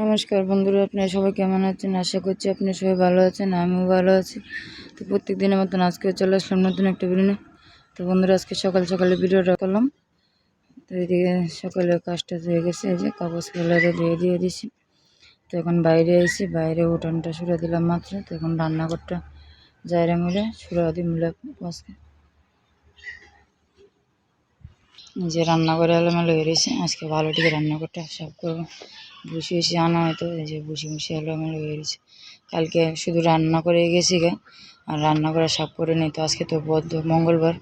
নমস্কার বন্ধুরা, আপনারা সবাই কেমন আছেন? আশা করছি আপনারা সবাই ভালো আছেন, আমিও ভালো আছি। তো প্রত্যেক দিনের মতন আজকেও চলে আসলাম নতুন একটা ভিডিও তো বন্ধুরা, আজকে সকাল সকালে ভিডিওটা করলাম। তো এদিকে সকালে কাজটা হয়ে গেছে যে কাগজ কালারে দিয়ে দিয়ে দিছি তো এখন বাইরে এসেছি বাইরে উঠানটা সুরা দিলাম মাত্র। তো এখন রান্নাঘরটা যাইরা মিলে সুরা দিই মিলে আজকে। যে রান্না করে এলোমেলো হয়ে রয়েছে আজকে ভালো থেকে রান্নাঘরটা সব করব। বসে এসে আনা হয়তো, এই যে বসে বসে এলোমেলো হয়ে রয়েছে কালকে শুধু রান্না করে গেছি গে, আর রান্না করে সব করে নিই, তো আজকে তো বদ্ধ মঙ্গলবার।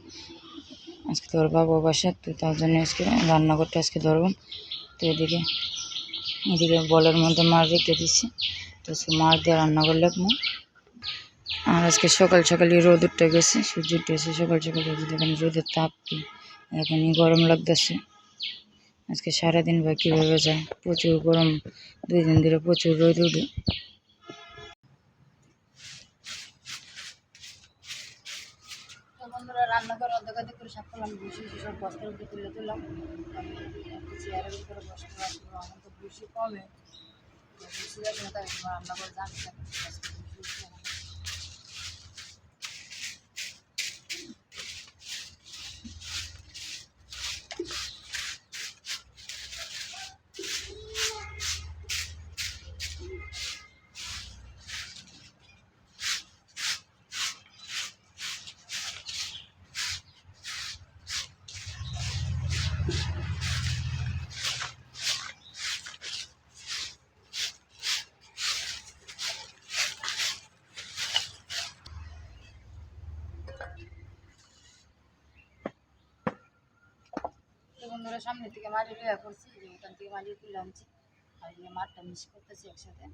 আজকে তোর বাবা বাসা তো তার জন্য আজকে রান্নাঘরটা আজকে ধরবো। তো এদিকে এদিকে বলের মধ্যে মাছ রেখে দিচ্ছি, তো মাছ দিয়ে রান্না করলে আর আজকে সকাল সকালে রোদ উঠে গেছে সূর্য উঠেছে সকাল সকালে দেখেন রোদের তাপ কি। এখনই গরম লাগতেছে। আজকে সারাদিন বা কীভাবে যায়? প্রচুর গরম, দুই দিন ধরে প্রচুর রোদ উঠে। বন্ধুরা রান্না করে অর্ধেক অর্ধেক করে সাফ করলাম, বসে সব বস্তার তুলে দিলাম চেয়ারের উপরে বসতে পারব আমার তো বসে কমে। বসে না তাই রান্না করে জানতে সামনে থেকে মারি লইয়া করছি ওখান থেকে মারি তুলে আনছি। আর মাঠটা মিক্স করতেছি একসাথে।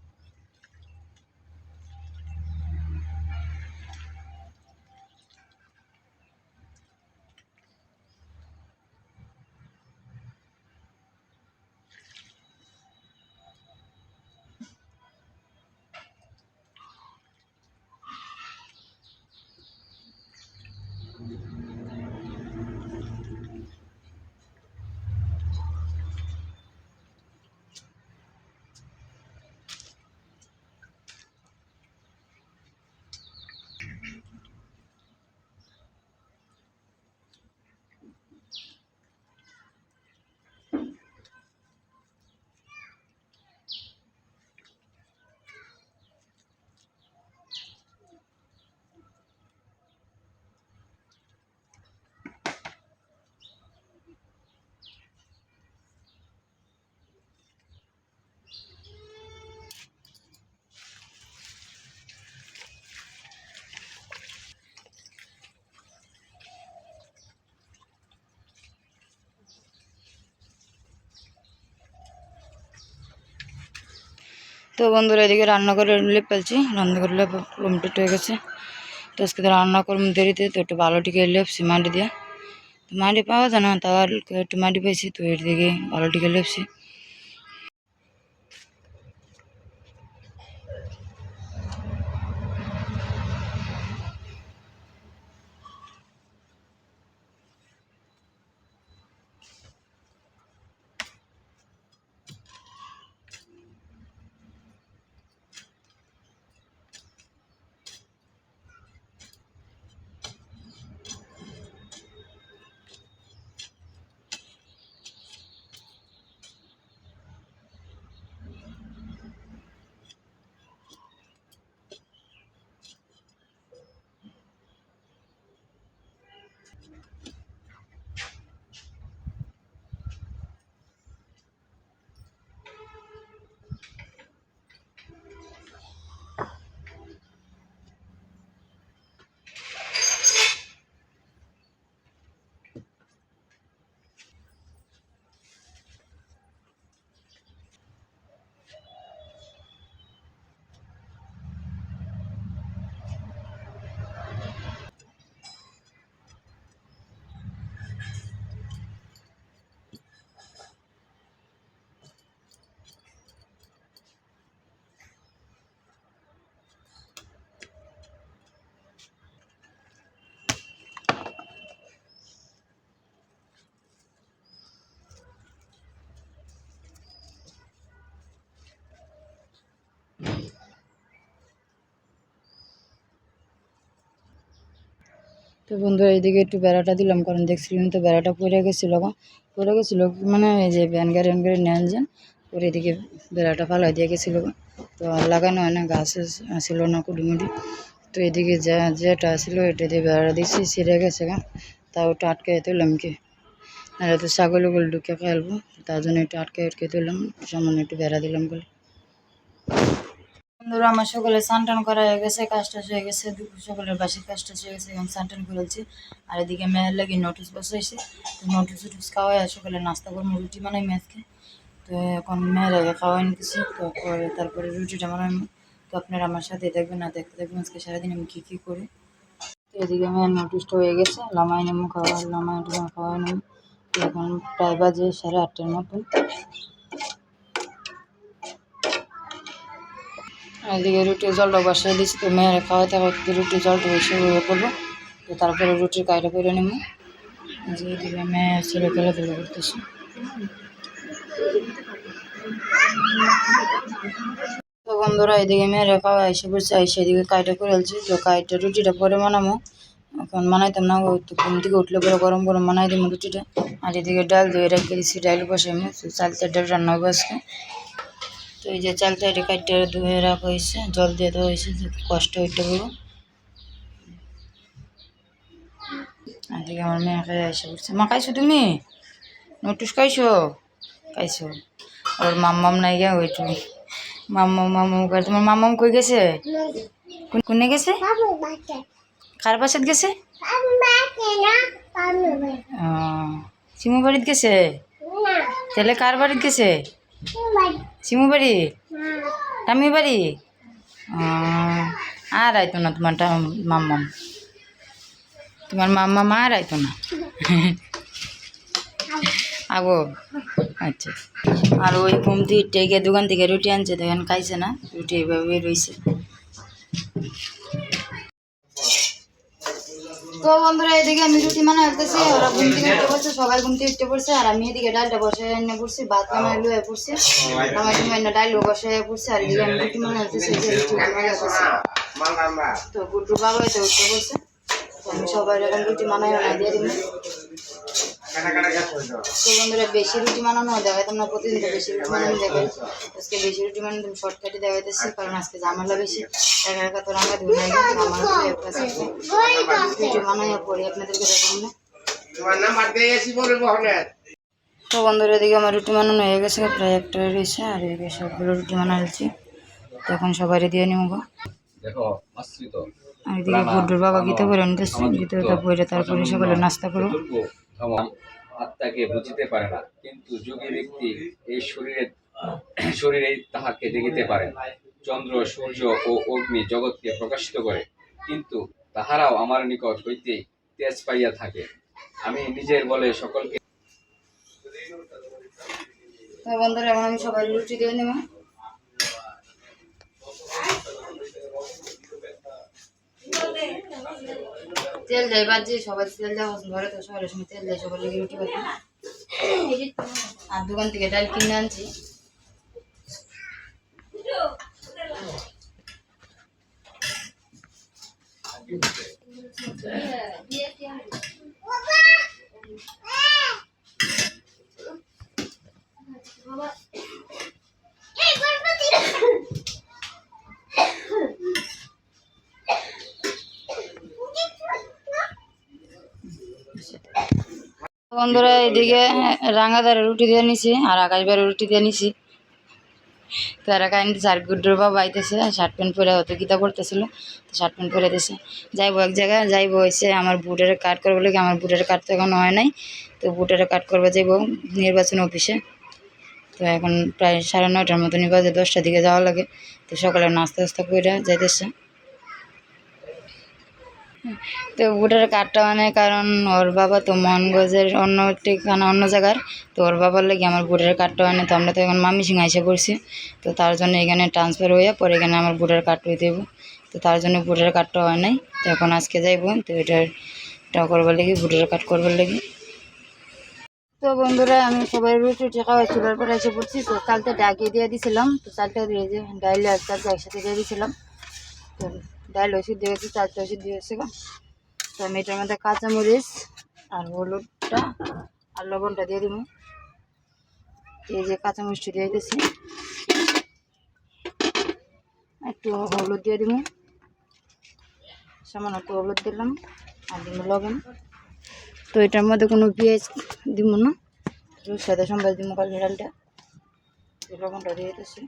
তো বন্ধুরা এদিকে রান্না করে লেপ ফেলছি রান্না করে লেপ কমপ্লিট হয়ে গেছে। তো আজকে তো রান্না করব দেরিতে, তো একটু ভালো টিকে লেপছি মাটি দিয়ে। মাটি পাওয়া যায় না, তাও একটু মাটি পেয়েছি তো এর দিকে ভালো টিকে লেপছি তো বন্ধুরা, এইদিকে একটু বেড়াটা দিলাম, কারণ দেখছিলাম তো বেড়াটা পড়ে গেছিল পড়ে গেছিল মানে এই যে ভ্যান গাড়ি ভ্যান গাড়ি নেন যান, পরে এদিকে বেড়াটা ফালাই দিয়ে গেছিল তো লাগানো হয় না, গাছ আসিল না কুড়িমুড়ি। তো এদিকে যা, যেটা আসিলো এটা দিয়ে বেড়া দিচ্ছি ছিঁড়ে গেছে গা। তা ওটা আটকে তুললাম কি। আর তো ছাগল ওগুলো ঢুকে ফেলব, তার জন্য একটু আটকে আটকে তুললাম, সামান্য একটু বেড়া দিলাম বলে। বন্ধুরা, আমার সকালে স্নান টান করা হয়ে গেছে কাজটা হয়ে গেছে সকালের বাসির কাজটা হয়ে গেছে এবং স্নান করেছি আর এদিকে মেয়ের লাগে নোটিস বসাইছে, তো নোটিস উটিস খাওয়াই আর সকালে নাস্তা করব, রুটি বানাই মেয়েকে। তো এখন মেয়ের আগে খাওয়াই নিতেছি, তো তারপরে রুটিটা বানাই তো আপনারা আমার সাথে দেখবেন না দেখতে দেখবেন আজকে সারাদিন আমি কী কী করি। তো এদিকে মেয়ের নোটিসটা হয়ে গেছে, লামাই নেমো খাওয়া লামাই খাওয়াই তো এখন প্রায় বাজে সাড়ে আটটার মতন। এদিকে রুটির জলটা বসিয়ে দিচ্ছি তো মেয়েরা খাওয়াতে খাওয়াতে রুটির জলটা বসে হয়ে পড়ব তো তারপরে রুটির কাইটা করে নেব। যে এদিকে মেয়ে ছেলে খেলাধুলা করতেছে। তো বন্ধুরা, এদিকে মেয়েরা খাওয়া এসে বসে এসে এদিকে কাইটা করে আলছি তো কাইটা রুটিটা পরে বানাবো। এখন বানাইতাম না তো ঘুম থেকে উঠলে পরে গরম গরম বানাই দিব রুটিটা। আর এদিকে ডাল দিয়ে রেখে দিচ্ছি ডাল বসে আমি চালতে ডাল রান্না হবে আজকে। এই যে চালটা এটা কাটতে ধুয়ে রাখা হয়েছে জল দিয়ে দেওয়া হয়েছে যাতে কষ্ট হইতে পারব আজকে আমার মেয়ে খাই এসে বলছে মা খাইছো তুমি? নোটিস খাইছো? খাইছো। ওর মাম্মাম নাই গিয়া ওইটু মাম্মাম মাম্মাম করে তোমার মাম্মাম কই গেছে? কোন- গেছে? কার বাসাত গেছে? ও, শিমু বাড়িত গেছে? তাহলে কার বাড়িত গেছে? শিমু বাড়ি? টামি বাড়ি? আর আইতো না তোমার মাম্মাম। তোমার মাম্মাম মা আর আইতো না। আগো আচ্ছা। আর ওই ঘুম থেকে দোকান থেকে রুটি আনছে দেখেন খাইছে না রুটি এইভাবে রয়েছে তো বন্ধুরা, এদিকে আমি রুটি বানাই ফেলতেছি ওরা ঘুম থেকে উঠে পড়ছে, সবাই ঘুম থেকে উঠে পড়ছে, আর আমি এদিকে ডালটা বসে এনে পড়ছি ভাত বানাই লুয়ে পড়ছি, আমার সময় না ডাল বসে পড়ছে, আর এদিকে আমি রুটি বানাই যে রুটি বানাই তো গুড্ডু বাবা তো উঠতে পড়ছে আমি সবাই এরকম রুটি বানাই বানাই দিয়ে দিব। তো বন্ধুরা বেশি রুটি বানানো দেখাইতাম না প্রতিদিন তো বেশি রুটি বানানো দেখাই। আজকে বেশি রুটি বানানো তুমি শর্টকাটে দেখাইতেছি কারণ আজকে ঝামেলা বেশি। একা একা তো রান্না ধুয়ে নাই কিন্তু আমার। রুটি বানাইয়া পরে আপনাদেরকে দেখাবো না। তো বন্ধুরা এদিকে আমার রুটি বানানো হয়ে গেছে প্রায় একটা হয়ে রয়েছে আর এদিকে সবগুলো রুটি বানাচ্ছি তখন সবাই দিয়ে নিব আর এদিকে বুড্ডুর বাবা গীতা করে নিতেছে গীতা পরে তারপরে সকালে নাস্তা ভ্রমণ আত্মাকে বুঝিতে পারে না। কিন্তু যোগী ব্যক্তি এই শরীরে শরীরে তাহাকে দেখিতে পারেন চন্দ্র, সূর্য ও অগ্নি জগৎকে প্রকাশিত করে। কিন্তু তাহারাও আমার নিকট হইতে তেজ পাইয়া থাকে। আমি নিজের বলে সকলকে বন্ধুরা আমি সবাই রুটি দিয়ে নেব। তেল দেয় বাজে সবাই তেল দেওয়া ঘরে তো সবার সময় তেল দেয় সবার লেগে রুটি বাজি আর দোকান থেকে ডাল কিনে আনছি। বন্ধুরা এদিকে রাঙাদারে রুটি দিয়ে নিছি আর আকাশবারে রুটি দিয়ে নিছি। তো এরা কাহিনী চার গুড্ডুর বাবা আইতেছে শার্ট প্যান্ট পরে হয়তো গীতা পড়তেছিল, তো শার্ট প্যান্ট পরে দিছে। যাইবো এক জায়গায়, যাইবো হয়েছে আমার বুটের কাট করব লাগে, আমার বুটের কাট তো এখন হয় নাই। তো বুটের কাট করব, যাইবো নির্বাচন অফিসে। তো এখন প্রায় সাড়ে নয়টার মতনই বাজে, দশটার দিকে যাওয়া লাগে। তো সকালে নাস্তা টাস্তা করে যাইতেছে। তো ভোটার কার্ডটা মানে কারণ ওর বাবা তো মনগঞ্জের অন্য ঠিকানা অন্য জায়গার, তো ওর বাবার লাগে আমার ভোটার কার্ডটা মানে তো আমরা তো এখন মামি সিং আইসে পড়ছি। তো তার জন্য এখানে ট্রান্সফার হয়ে পরে এখানে আমার ভোটার কার্ড হয়ে দেবো তো তার জন্য ভোটার কার্ডটা হয় নাই, তো এখন আজকে যাইব, তো এটার এটা করবার লেগে, ভোটার কার্ড করবার লেগে। তো বন্ধুরা, আমি সবাই রুটি খাওয়া চুলার পরে এসে পড়ছি, তো চালটা ডাকিয়ে দিয়ে দিয়েছিলাম তো চালটা দিয়ে ডাইল চালটা একসাথে দিয়ে দিয়েছিলাম তো ডাইল ওষুধ দিয়েছি চালটা ওষুধ দিয়েছে। তো আমি এটার মধ্যে কাঁচামরিচ আর হলুদটা আর লবণটা দিয়ে দিব। এই যে কাঁচামরিচটা দিয়ে দিতেছি একটু হলুদ দিয়ে দিব। সামান্য একটু হলুদ দিলাম আর দিব লবণ। তো এটার মধ্যে কোনো পেঁয়াজ দিব না। সাদা সম্বাস দিব কাল ডালটা। লবণটা দিয়ে দিতেছি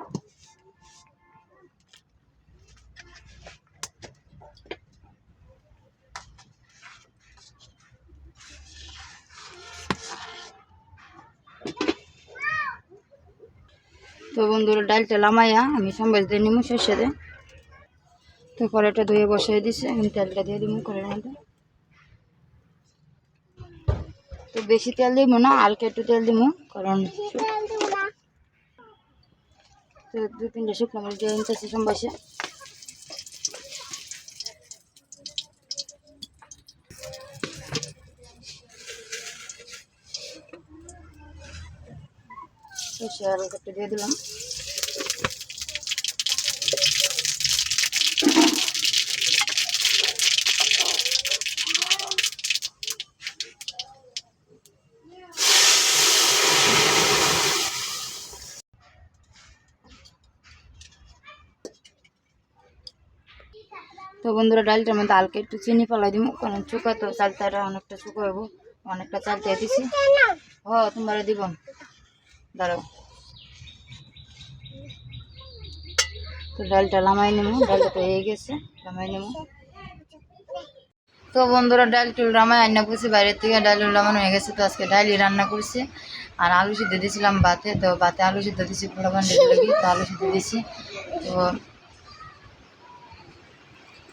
তো বন্ধুরা ডালটা লামাইয়া আমি সম্বাস দিয়ে নিমু শেষে দে তো কড়াইটা ধুয়ে বসাই দিছে আমি তেলটা দিয়ে দিব করে মধ্যে। তো বেশি তেল দিব না আলকে একটু তেল দিমু কারণ তো দু তিনটা শুকনো মরিচ দিয়ে নিতেছি সম্বাসে। সর্ষে হালকা একটু দিয়ে দিলাম তো বন্ধুরা, ডালটার মধ্যে হালকা একটু চিনি ফেলাই দিব কারণ চুকা তো চালতাটা অনেকটা চুকা হইব অনেকটা চালতে দিছি হ, তোমার দিব। তো ডালটা লামাই নেব, ডালটা তো হয়ে গেছে লামাই নেব। তো বন্ধুরা, ডাল টুল রামাই রান্না করছি বাইরের থেকে ডাল টুল হয়ে গেছে। তো আজকে ডালই রান্না করছি। আর আলু সিদ্ধ দিয়েছিলাম ভাতে, তো ভাতে আলু সিদ্ধ দিয়েছি লাগি তো আলু সিদ্ধ দিয়েছি। তো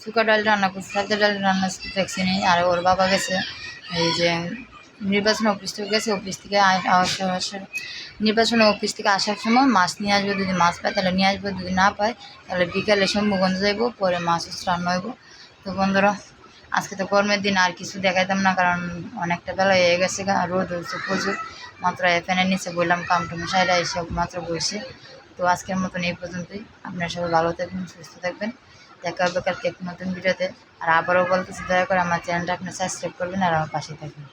শুকা ডাল রান্না করছি, সাদা ডাল রান্না দেখছি নি আর ওর বাবা গেছে, এই যে নির্বাচন অফিস থেকে, গেছে অফিস থেকে আসার নির্বাচন অফিস থেকে আসার সময় মাছ নিয়ে আসব, যদি মাছ পায় তাহলে নিয়ে আসব, যদি না পায় তাহলে বিকালে শম্ভুগঞ্জ যাইবো, পরে মাছ রান্না হইব। তো বন্ধুরা, আজকে তো গরমের দিন, আর কিছু দেখাইতাম না, কারণ অনেকটা বেলা হয়ে গেছে রোদ হচ্ছে প্রচুর। মাত্র ফ্যানের নিচে বললাম কামটুমু সাইডা এসে মাত্র বসে তো আজকের মতন এই পর্যন্তই। আপনারা সবাই ভালো থাকবেন, সুস্থ থাকবেন। দেখা হবে কালকে নতুন ভিডিওতে। আর আবারও বলতেছি, দয়া করে আমার চ্যানেলটা আপনি সাবস্ক্রাইব করবেন আর আমার পাশে থাকবেন।